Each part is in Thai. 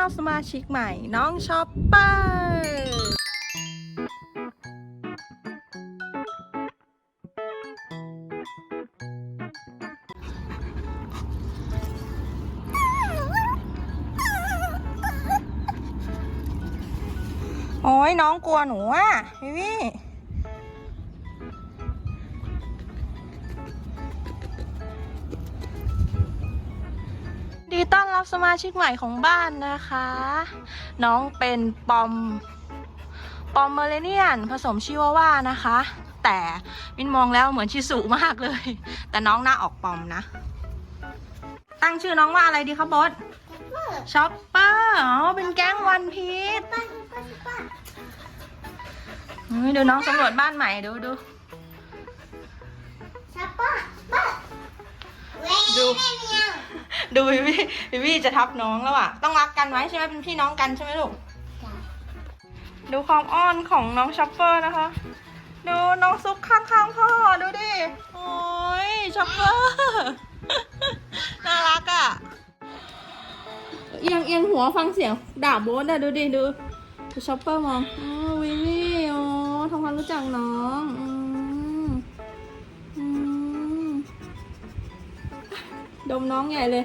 รับสมาชิกใหม่น้องชอปเปอร์โอ้ยน้องกลัวหนูอะพี่ ดีต้อนรับสมาชิกใหม่ของบ้านนะคะ น้องเป็นปอม ปอมเมอเรเนียน ผสมชิวาว่านะคะ แต่มินมองแล้วเหมือนชิสุมากเลย แต่น้องหน้าออกปอมนะ ตั้งชื่อน้องว่าอะไรดีครับบอสช็อปเปอร์อ๋อเป็นแก๊งวันพีชเฮ้ยดูน้องสำรวจบ้านใหม่ดูดูดู ดูวิวี่วิวี่จะทับน้องแล้วอะ ต้องรักกันไว้ใช่ไหมเป็นพี่น้องกันใช่ไหมลูก ดูความอ้อนของน้องช็อปเปอร์นะคะ ดูน้องซุกข้างๆพ่อดูดิ โอ้ยช็อปเปอร์ น่ารักอะ เอียงเอียงหัวฟังเสียงด่าโบ๊ทอะดูดิดูดูช็อปเปอร์มองอ๋อวิวี่โอ้ทำความรู้จักน้อง ดมน้องใหญ่เลย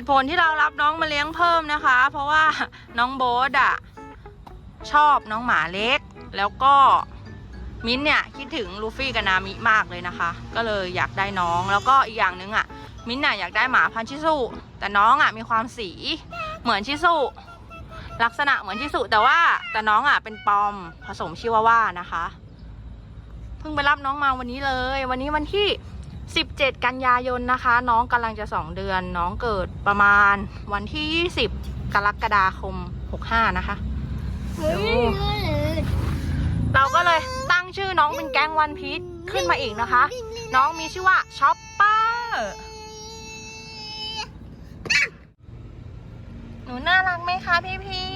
ตุผลที่เรารับน้องมาเลี้ยงเพิ่มนะคะ เพราะว่าน้องโบ๊ทอะชอบน้องหมาเล็ก แล้วก็มิ้นเนี่ยคิดถึงลูฟี่กับนามิมากเลยนะคะ ก็เลยอยากได้น้องแล้วก็อีกอย่างหนึ่งอะ มิ้นน่ะอยากได้หมาพันชิสุแต่น้องอะมีความสีเหมือนชิสุลักษณะเหมือนชิสุแต่ว่าแต่น้องอะเป็นปอมผสมชิวาว่านะคะ เพิ่งไปรับน้องมาวันนี้เลย วันนี้วันที่ 17 กันยายนนะคะ น้องกำลังจะ 2 เดือน น้องเกิดประมาณวันที่ 20 กรกฎาคม 65 นะคะ เราก็เลยตั้งชื่อน้องเป็นแก๊งวันพีชขึ้นมาอีกนะคะ น้องมีชื่อว่าช็อปเปอร์หนูน่ารักไหมคะพี่พี่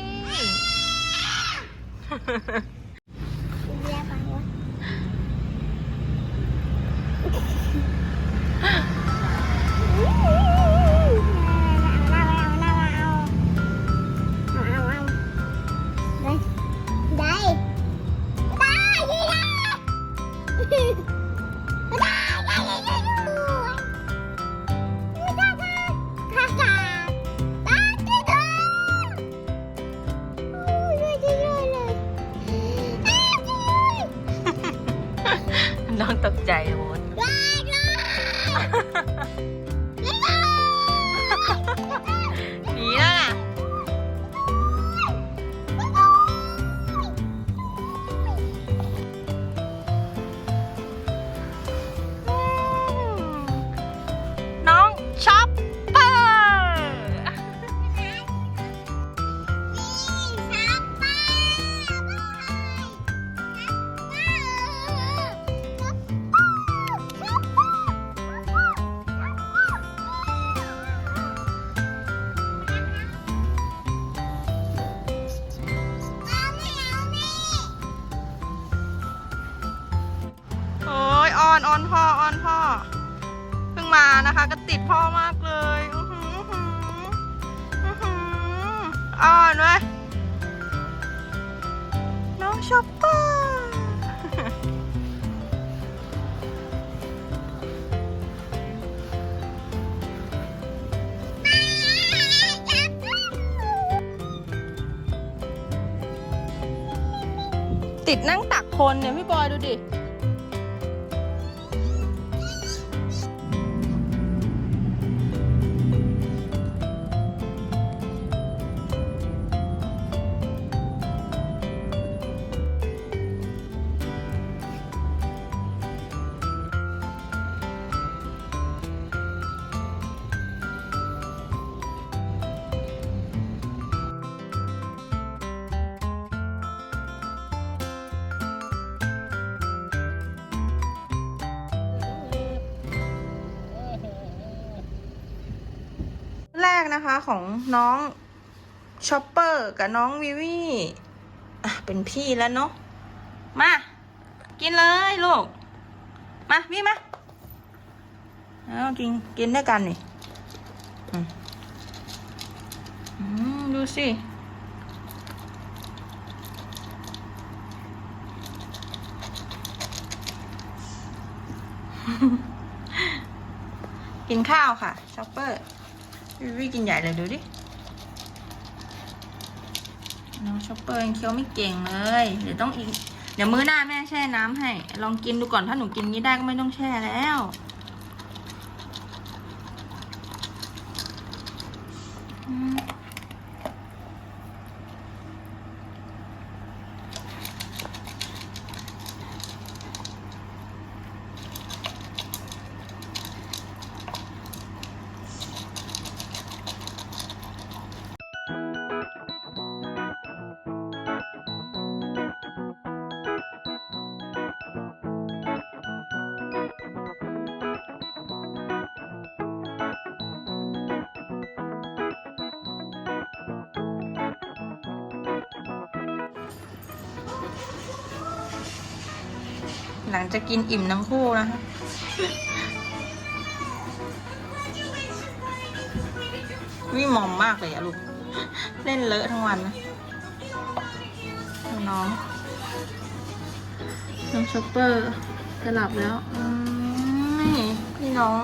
น้องตกใจหม อ้อนออนพ่อออนพ่อเพิ่งมานะคะ ก็ติดพ่อมากเลยอ้อหืออื้อหืออื้อหืออ่อนเว้ยน้องชอปเปอร์ติดนั่งตักคนเนี่ยพี่บอยดูดิ กนะคะของน้องชอปเปอร์กับน้องวิวีอะเป็นพี่แล้วเนาะมา กินเลยลูก มาวิมาเอากินกินด้วยกันนี่ดูสิกินข้าวค่ะชอปเปอร์ วิวิกินใหญ่เลยดูดิ น้องช็อปเปอร์ยังเคี้ยวไม่เก่งเลย เดี๋ยวต้องอีก เดี๋ยวมื้อหน้าแม่แช่น้ำให้ ลองกินดูก่อนถ้าหนูกินนี้ได้ก็ไม่ต้องแช่แล้ว หลังจะกินอิ่มทั้งคู่นะคะวิ่มอมมากเลยอะลูก เล่นเลอะทั้งวันนะน้องน้องช็อปเปอร์จะหลับแล้วไม่พี่น้อง